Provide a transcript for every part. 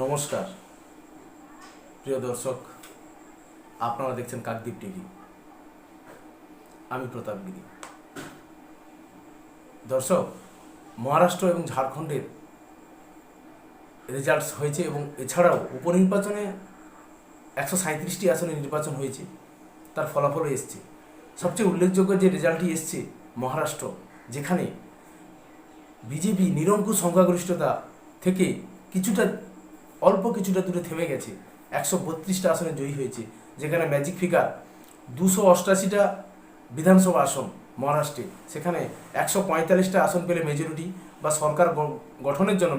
নমস্কার। প্রিয় দর্শক, আপনারা দেখছেন কাকদ্বীপ টিভি। আমি প্রতাপ গিরি। দর্শক, মহারাষ্ট্র এবং ঝাড়খণ্ডের রেজাল্টস হয়েছে এবং এছাড়াও উপনির্বাচনে একশো সাঁত্রিশটি আসনে নির্বাচন হয়েছে। তার ফলাফলও এসছে। সবচেয়ে উল্লেখযোগ্য যে রেজাল্টটি এসছে মহারাষ্ট্র, যেখানে বিজেপি নিরঙ্কুশ সংখ্যাগরিষ্ঠতা থেকে কিছুটা অল্প কিছুটা দূরে থেমে গেছে। একশো বত্রিশটা আসনে জয়ী হয়েছে, যেখানে ম্যাজিক ফিগার দুশো অষ্টাশিটা বিধানসভা আসন, মহারাষ্ট্রে। সেখানে একশো পঁয়তাল্লিশটা আসন পেলে মেজরিটি বা সরকার গঠনের জন্য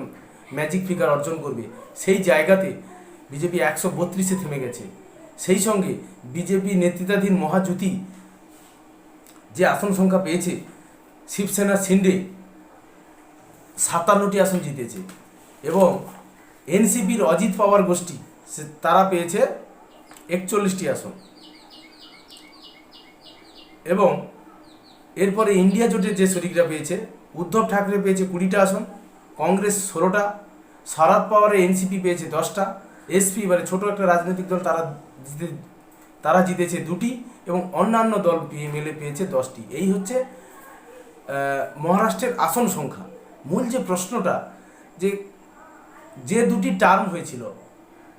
ম্যাজিক ফিগার অর্জন করবে। সেই জায়গাতে বিজেপি একশো বত্রিশে থেমে গেছে। সেই সঙ্গে বিজেপি নেতৃত্বাধীন মহাজুতি যে আসন সংখ্যা পেয়েছে, শিবসেনা সিন্ডে সাতান্নটি আসন জিতেছে এবং এনসিপির অজিত পাওয়ার গোষ্ঠী তারা পেয়েছে একচল্লিশটি আসন। এবং এরপরে ইন্ডিয়া জোটের যে শরিকরা পেয়েছে, উদ্ধব ঠাকরে পেয়েছে কুড়িটা আসন, কংগ্রেস ষোলোটা শরদ পাওয়ারের এনসিপি পেয়েছে দশটা, এসপি মানে ছোট একটা রাজনৈতিক দল তারা জিতে, তারা জিতেছে দুটি এবং অন্যান্য দল পিএমএলএ পেয়েছে দশটি। এই হচ্ছে মহারাষ্ট্রের আসন সংখ্যা। মূল যে প্রশ্নটা, যে যে দুটি টার্ম হয়েছিল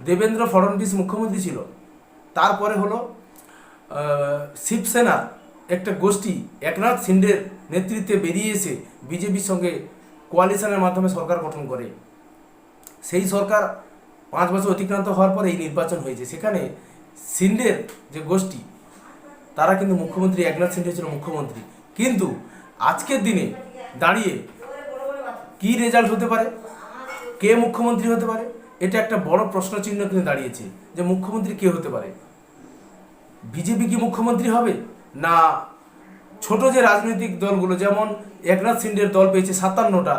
দেবেন্দ্র ফডণবিস মুখ্যমন্ত্রী ছিল তারপরে হলো আহ, শিবসেনার একটা গোষ্ঠী একনাথ সিন্ডের নেতৃত্বে বেরিয়ে এসে বিজেপির সঙ্গে কোয়ালিশনের মাধ্যমে সরকার গঠন করে। সেই সরকার পাঁচ বছর অতিক্রান্ত হওয়ার পরে এই নির্বাচন হয়েছে। সেখানে সিন্ডের যে গোষ্ঠী তারা কিন্তু মুখ্যমন্ত্রী একনাথ সিন্ডে ছিল মুখ্যমন্ত্রী। কিন্তু আজকের দিনে দাঁড়িয়ে কি রেজাল্ট হতে পারে? কে মুখ্যমন্ত্রী হতে পারে? এটা একটা বড় প্রশ্ন চিহ্ন কিন্তু দাঁড়িয়েছে যে মুখ্যমন্ত্রী কে হতে পারে। বিজেপি কি মুখ্যমন্ত্রী হবে? না। ছোট যে রাজনৈতিক দলগুলো, যেমন একনাথ সিন্ডের দল পেয়েছে সাতান্নটা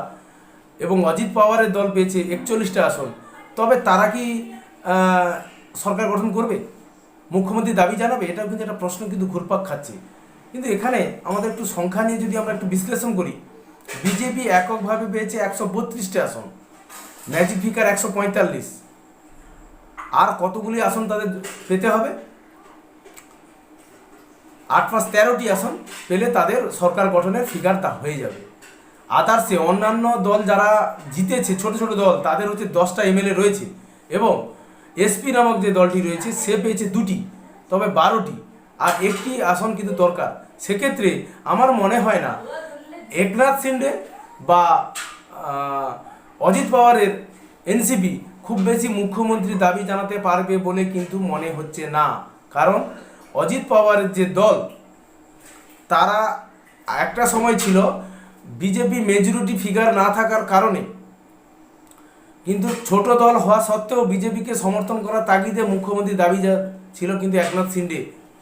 এবং অজিত পাওয়ারের দল পেয়েছে একচল্লিশটা আসন। তবে তারা কি সরকার গঠন করবে? মুখ্যমন্ত্রী দাবি জানাবে? এটাও কিন্তু একটা প্রশ্ন কিন্তু ঘুরপাক খাচ্ছে। কিন্তু এখানে আমাদের একটু সংখ্যা নিয়ে যদি আমরা একটু বিশ্লেষণ করি, বিজেপি এককভাবে পেয়েছে একশো বত্রিশটা আসন। ম্যাজিক ফিকার একশো পঁয়তাল্লিশ। আর কতগুলি আসন তাদের পেতে হবে? আট পাঁচ তেরোটি আসন পেলে তাদের সরকার গঠনের ফিগার তা হয়ে যাবে। আদার্সে অন্যান্য দল যারা জিতেছে, ছোট ছোট দল, তাদের হচ্ছে দশটা এমএলএ রয়েছে এবং এসপি নামক যে দলটি রয়েছে, সে পেয়েছে দুটি, তবে বারোটি। আর একটি আসন কিন্তু দরকার। সেক্ষেত্রে আমার মনে হয় না, একনাথ সিন্ডে বা অজিত পাওয়ারের এনসিপি খুব বেশি মুখ্যমন্ত্রীর দাবি জানাতে পারবে বলে কিন্তু মনে হচ্ছে না। কারণ অজিত পাওয়ারের যে দল, তারা একটা সময় ছিল বিজেপি মেজরিটি ফিগার না থাকার কারণে। কিন্তু ছোট দল হওয়া সত্ত্বেও বিজেপিকে সমর্থন করার তাগিদে মুখ্যমন্ত্রী দাবি ছিল কিন্তু একনাথ সিন্ডে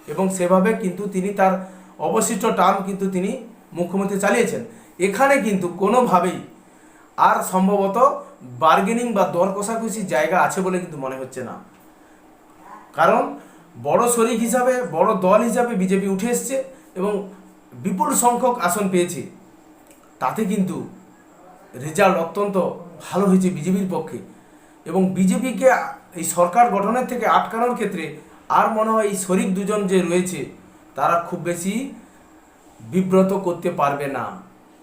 এবং সেভাবে কিন্তু তিনি তার অবশিষ্ট টার্ম কিন্তু তিনি মুখ্যমন্ত্রী চালিয়েছেন। এখানে কিন্তু কোনোভাবেই আর সম্ভবত বার্গেনিং বা দর কষাকষির জায়গা আছে বলে কিন্তু মনে হচ্ছে না। কারণ বড় শরিক হিসাবে, বড় দল হিসাবে বিজেপি উঠে এসছে এবং বিপুল সংখ্যক আসন পেয়েছে। তাতে কিন্তু রেজাল্ট অত্যন্ত ভালো হয়েছে বিজেপির পক্ষে। এবং বিজেপিকে এই সরকার গঠনের থেকে আটকানোর ক্ষেত্রে আর মনে হয় এই শরিক দুজন যে রয়েছে, তারা খুব বেশি বিব্রত করতে পারবে না।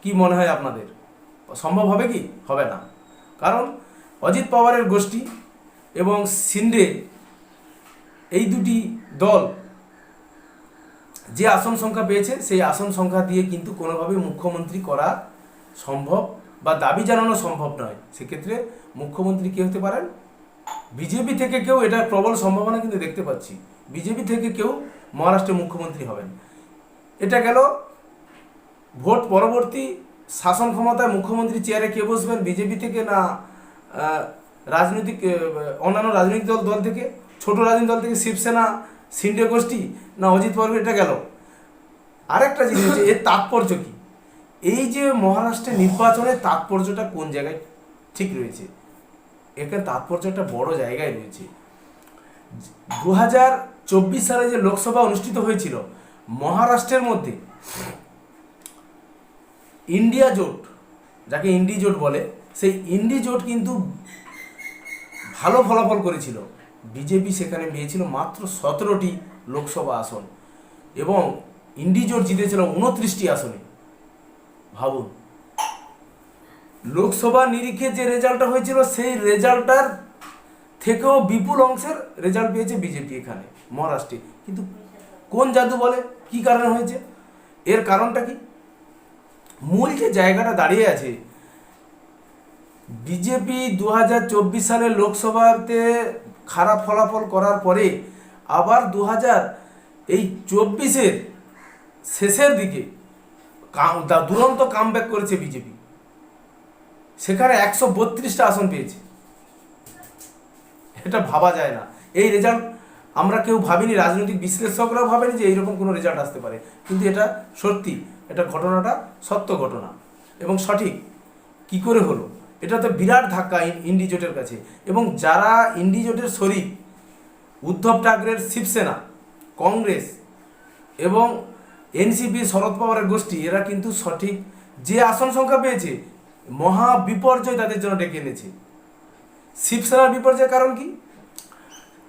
কি মনে হয় আপনাদের? সম্ভব হবে কি? হবে না। কারণ অজিত পাওয়ারের গোষ্ঠী এবং সিন্ডে এই দুটি দল যে আসন সংখ্যা পেয়েছে, সেই আসন সংখ্যা দিয়ে কিন্তু কোনোভাবে মুখ্যমন্ত্রী করা সম্ভব বা দাবি জানানো সম্ভব নয়। সেক্ষেত্রে মুখ্যমন্ত্রী কে হতে পারেন? বিজেপি থেকে কেউ এটার প্রবল সম্ভাবনা কিন্তু দেখতে পাচ্ছি। বিজেপি থেকে কেউ মহারাষ্ট্রের মুখ্যমন্ত্রী হবেন। এটা গেল ভোট পরবর্তী শাসন ক্ষমতায় মুখ্যমন্ত্রী চেয়ারে কে বসবেন? বিজেপি থেকে না রাজনৈতিক অন্যান্য রাজনৈতিক দল দল থেকে? ছোট রাজনৈতিক দল থেকে শিবসেনা সিন্ডে গোষ্ঠী না অজিত পর্ব এটা গেল। আরেকটা জিনিস এর তাৎপর্য কি? এই যে মহারাষ্ট্রের নির্বাচনের তাৎপর্যটা কোন জায়গায় ঠিক রয়েছে? এখানে তাৎপর্য একটা বড় জায়গায় রয়েছে। দু হাজার চব্বিশ সালে যে লোকসভা অনুষ্ঠিত হয়েছিল, মহারাষ্ট্রের মধ্যে ইন্ডিয়া জোট, যাকে ইন্ডি জোট বলে, সেই ইন্ডি জোট কিন্তু ভালো ফলাফল করেছিল। বিজেপি সেখানে পেয়েছিল মাত্র সতেরোটি লোকসভা আসন এবং ইন্ডিজোট জিতেছিল উনত্রিশটি আসনে। ভাবুন, লোকসভা নিরিখে যে রেজাল্টটা হয়েছিল, সেই রেজাল্টটার থেকেও বিপুল অংশের রেজাল্ট পেয়েছে বিজেপি এখানে, মহারাষ্ট্রে। কিন্তু কোন জাদু বলে? কি কারণে হয়েছে? এর কারণটা কি? মূল যে জায়গাটা দাঁড়িয়ে আছে বিজেপি দু হাজার চব্বিশ সালে লোকসভাতে খারাপ ফলাফল করার পরে আবার দু হাজার এই চব্বিশের শেষের দিকে দুরন্ত কামব্যাক করেছে বিজেপি সেখানে একশো বত্রিশটা আসন পেয়েছে। এটা ভাবা যায় না। এই রেজাল্ট আমরা কেউ ভাবিনি, রাজনৈতিক বিশ্লেষকরাও ভাবেনি যে এইরকম কোনো রেজাল্ট আসতে পারে। কিন্তু এটা সত্যি। এটা ঘটনাটা সত্য ঘটনা। এবং সঠিক। কি করে হলো? এটা তো বিরাট ধাক্কা ইন্ডিজোটের কাছে। এবং যারা ইন্ডিজোটের শরিক, উদ্ধব ঠাকরের শিবসেনা, কংগ্রেস এবং এনসিপি, শরদ পাওয়ারের গোষ্ঠী, এরা কিন্তু সঠিক যে আসন সংখ্যা পেয়েছে, মহা বিপর্যয় তাদের জন্য ডেকে এনেছে। শিবসেনার বিপর্যয়ের কারণ কি?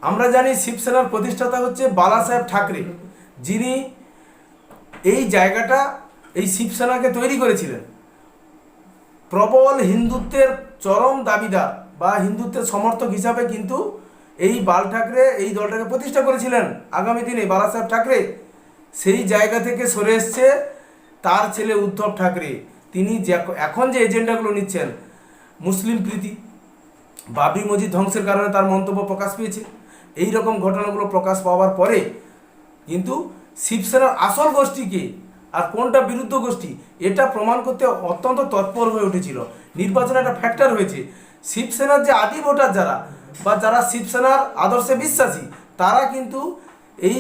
আমরা জানি শিবসেনার প্রতিষ্ঠাতা হচ্ছে বালা সাহেব ঠাকরে। যিনি এই জায়গাটা এই শিবসেনাকে তৈরি করেছিলেন। প্রবল হিন্দুত্বের চরম দাবিদার বা হিন্দুত্বের সমর্থক হিসাবে কিন্তু এই বাল ঠাকরে এই দলটাকে প্রতিষ্ঠা করেছিলেন আগামী দিনে বালা সাহেব ঠাকরে। সেই জায়গা থেকে সরে এসছে তার ছেলে উদ্ধব ঠাকরে। তিনি এখন যে এজেন্ডাগুলো নিচ্ছেন, মুসলিম প্রীতি, বাবরি মসজিদ ধ্বংসের কারণে তার মন্তব্য প্রকাশ পেয়েছে। এই রকম ঘটনাগুলো প্রকাশ পাওয়ার পরে কিন্তু শিবসেনার আসল গোষ্ঠীকে আর কোনটা বিরুদ্ধ গোষ্ঠী, এটা প্রমাণ করতে অত্যন্ত তৎপর হয়ে উঠেছিল। নির্বাচনে একটা ফ্যাক্টর হয়েছে। শিবসেনার যে আদি ভোটার যারা, বা যারা শিবসেনার আদর্শে বিশ্বাসী, তারা কিন্তু এই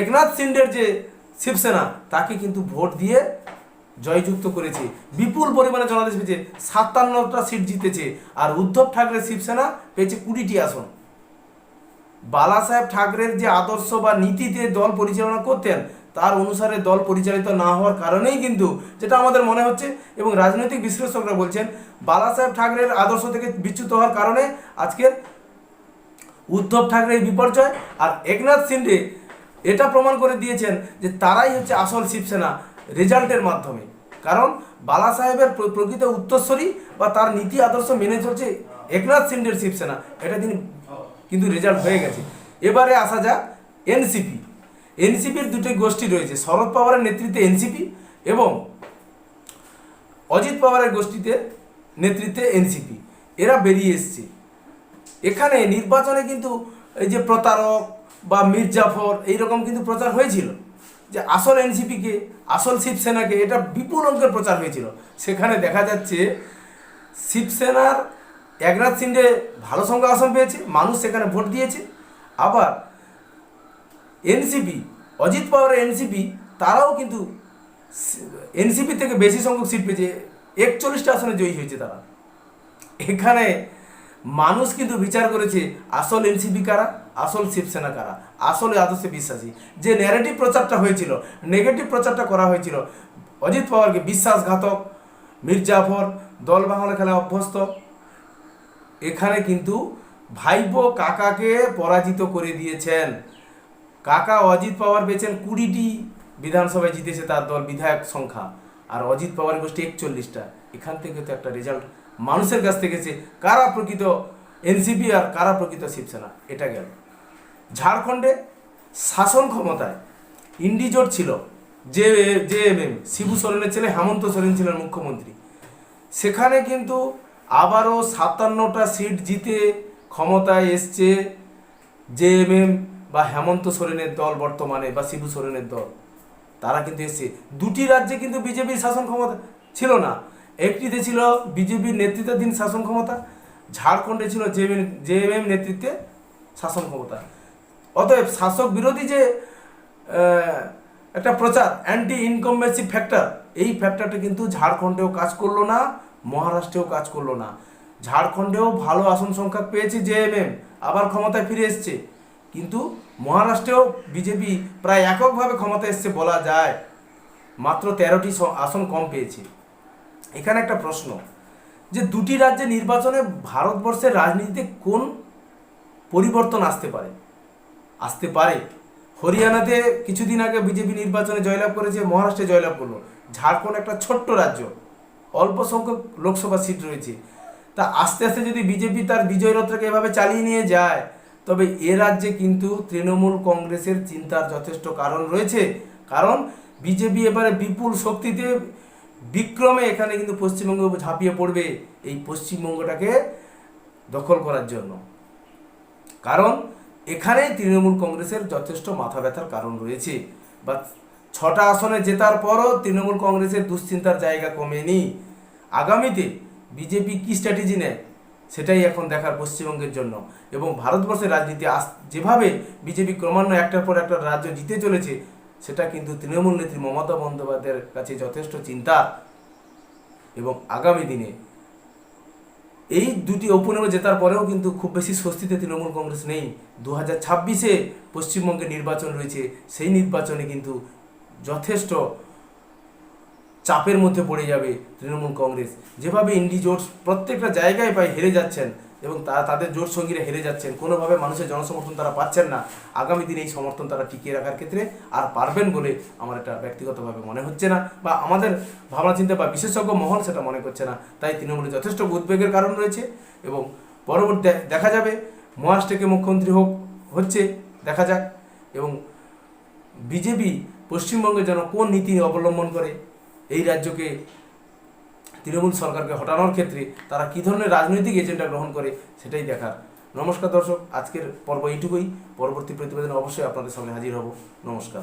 একনাথ সিন্ডের যে শিবসেনা, তাকে কিন্তু ভোট দিয়ে জয়যুক্ত করেছে। বিপুল পরিমাণে জনাদেশ পেয়েছে, সাতান্নটা সিট জিতেছে। আর উদ্ধব ঠাকরে শিবসেনা পেয়েছে কুড়িটি আসন। বালা সাহেব ঠাকরের যে আদর্শ বা নীতিতে দল পরিচালনা করতেন তার অনুসারে দল পরিচালিত না হওয়ার কারণেই কিন্তু যেটা আমাদের মনে হচ্ছে এবং রাজনৈতিক বিশ্লেষকরা বলছেন, বালা সাহেব ঠাকরের আদর্শ থেকে বিচ্যুত হওয়ার কারণে আজকের উদ্ধব ঠাকরের বিপর্যয়। আর একনাথ সিন্ডে এটা প্রমাণ করে দিয়েছেন যে তারাই হচ্ছে আসল শিবসেনা রেজাল্টের মাধ্যমে। কারণ বালা সাহেবের প্র- প্রকৃত উত্তরস্বরী বা তার নীতি আদর্শ মেনে চলছে একনাথ সিন্ডের শিবসেনা। এটা তিনি কিন্তু রেজাল্ট হয়ে গেছে। এবারে আসা যাক এনসিপি। এনসিপির দুটি গোষ্ঠী রয়েছে। শরদ পাওয়ারের নেতৃত্বে এনসিপি এবং অজিত পাওয়ারের গোষ্ঠীতে নেতৃত্বে এনসিপি। এরা বেরিয়ে এসছে। এখানে নির্বাচনে কিন্তু এই যে প্রতারক বা মির্জাফর এইরকম কিন্তু প্রচার হয়েছিল। যে আসল এনসিপিকে আসল শিবসেনাকে এটা বিপুল অঙ্কের প্রচার হয়েছিল। সেখানে দেখা যাচ্ছে শিবসেনার একনাথ সিন্ডে ভালো সংখ্যা আসন পেয়েছে, মানুষ সেখানে ভোট দিয়েছে। আবার এনসিপি অজিত পাওয়ারের এনসিপি তারাও কিন্তু এনসিপি থেকে বেশি সংখ্যক সিট পেয়েছে। একচল্লিশটা আসনে জয়ী হয়েছে তারা। এখানে মানুষ কিন্তু বিচার করেছে, আসল এনসিপি কারা, আসল শিবসেনা কারা, আসলে আদর্শে বিশ্বাসী। যে ন্যারেটিভ প্রচারটা হয়েছিল নেগেটিভ প্রচারটা করা হয়েছিল, অজিত পাওয়ারকে বিশ্বাসঘাতক মির্জাফর দল বাংলা খেলা অভ্যস্ত। এখানে কিন্তু ভাইপো কাকাকে পরাজিত করে দিয়েছেন। কাকা অজিত পাওয়ার পেয়েছেন কুড়িটি বিধানসভায় জিতেছে তার দল বিধায়ক সংখ্যা। আর অজিত পাওয়ার গোষ্ঠী একচল্লিশটা। এখান থেকে তো একটা রেজাল্ট মানুষের কাছ থেকে কারা প্রকৃত এনসিপি আর কারা প্রকৃত শিবসেনা, এটা গেল। ঝাড়খণ্ডে শাসন ক্ষমতায় ইন্ডিজোট ছিল যে জে এম এম, শিবু সোরেনের ছেলে, হেমন্ত সোরেন ছিলেন মুখ্যমন্ত্রী। সেখানে কিন্তু আবারও সাতান্নটা সিট জিতে ক্ষমতায় এসছে জেএমএম বা হেমন্ত সোরেনের দল বর্তমানে বা শিবু সোরেনের দল, তারা কিন্তু এসছে। দুটি রাজ্যে কিন্তু বিজেপির শাসন ক্ষমতা ছিল না। একটিতে ছিল বিজেপির নেতৃত্বাধীন শাসন ক্ষমতা, ঝাড়খণ্ডে ছিল জেএমএম নেতৃত্বে শাসন ক্ষমতা। অতএব শাসক বিরোধী যে একটা প্রচার অ্যান্টি ইনকমবেন্সি ফ্যাক্টর এই ফ্যাক্টরটা কিন্তু ঝাড়খণ্ডেও কাজ করল না, মহারাষ্ট্রেও কাজ করল না। ঝাড়খণ্ডেও ভালো আসন সংখ্যা পেয়েছে জেএমএম, আবার ক্ষমতায় ফিরে এসছে। কিন্তু মহারাষ্ট্রেও বিজেপি প্রায় এককভাবে ক্ষমতা এসছে বলা যায়। মাত্র তেরোটি আসন কম পেয়েছে। এখানে একটা প্রশ্ন, যে দুটি রাজ্যে নির্বাচনে ভারতবর্ষের রাজনীতিতে কোন পরিবর্তন আসতে পারে? আসতে পারে। হরিয়ানাতে কিছুদিন আগে বিজেপি নির্বাচনে জয়লাভ করেছে, মহারাষ্ট্রে জয়লাভ করল। ঝাড়খণ্ড একটা ছোট্ট রাজ্য, অল্প সংখ্যক লোকসভা সিট রয়েছে। তা আস্তে আস্তে যদি বিজেপি তার বিজয় রথটাকে এভাবে চালিয়ে নিয়ে যায় তবে এ রাজ্যে কিন্তু তৃণমূল কংগ্রেসের চিন্তার যথেষ্ট কারণ রয়েছে। কারণ বিজেপি এবারে বিপুল শক্তিতে বিক্রমে এখানে কিন্তু পশ্চিমবঙ্গ ঝাঁপিয়ে পড়বে এই পশ্চিমবঙ্গটাকে দখল করার জন্য। কারণ এখানে তৃণমূল কংগ্রেসের যথেষ্ট মাথা ব্যথার কারণ রয়েছে। বা ছটা আসনে জেতার পরও তৃণমূল কংগ্রেসের দুশ্চিন্তার জায়গা কমেনি। আগামীতে বিজেপি কী স্ট্র্যাটেজি নেয়? সেটাই এখন দেখার পশ্চিমবঙ্গের জন্য। এবং ভারতবর্ষের রাজনীতি আস যেভাবে বিজেপি ক্রমান্বয়ে একটার পর একটা রাজ্য জিতে চলেছে, সেটা কিন্তু তৃণমূল নেত্রী মমতা বন্দ্যোপাধ্যায়ের কাছে যথেষ্ট চিন্তা। এবং আগামী দিনে এই দুটি উপনির্বাচন জেতার পরেও কিন্তু খুব বেশি স্বস্তিতে তৃণমূল কংগ্রেস নেই। দু হাজার ছাব্বিশে পশ্চিমবঙ্গে নির্বাচন রয়েছে, সেই নির্বাচনে কিন্তু যথেষ্ট চাপের মধ্যে পড়ে যাবে তৃণমূল কংগ্রেস। যেভাবে ইন্ডি জোট প্রত্যেকটা জায়গায় পায় হেরে যাচ্ছেন এবং তারা তাদের জোট সঙ্গীরা হেরে যাচ্ছেন, কোনোভাবে মানুষের জনসমর্থন তারা পাচ্ছেন না, আগামী দিনে এই সমর্থন তারা টিকিয়ে রাখার ক্ষেত্রে আর পারবেন বলে আমার এটা ব্যক্তিগতভাবে মনে হচ্ছে না বা আমাদের ভাবনা চিন্তা বা বিশেষজ্ঞ মহল সেটা মনে করছে না। তাই তৃণমূলে যথেষ্ট উদ্বেগের কারণ রয়েছে এবং পরবর্তী দেখা যাবে, মহারাষ্ট্রকে মুখ্যমন্ত্রী হোক, হচ্ছে, দেখা যাক এবং বিজেপি পশ্চিমবঙ্গে যেন কোন নীতি অবলম্বন করে। এই রাজ্যকে তৃণমূল সরকারকে হটানোর ক্ষেত্রে তারা কী ধরনের রাজনৈতিক এজেন্ডা গ্রহণ করে সেটাই দেখার। নমস্কার দর্শক, আজকের পর্ব এইটুকুই। পরবর্তী প্রতিবেদনে অবশ্যই আপনাদের সামনে হাজির হব। নমস্কার।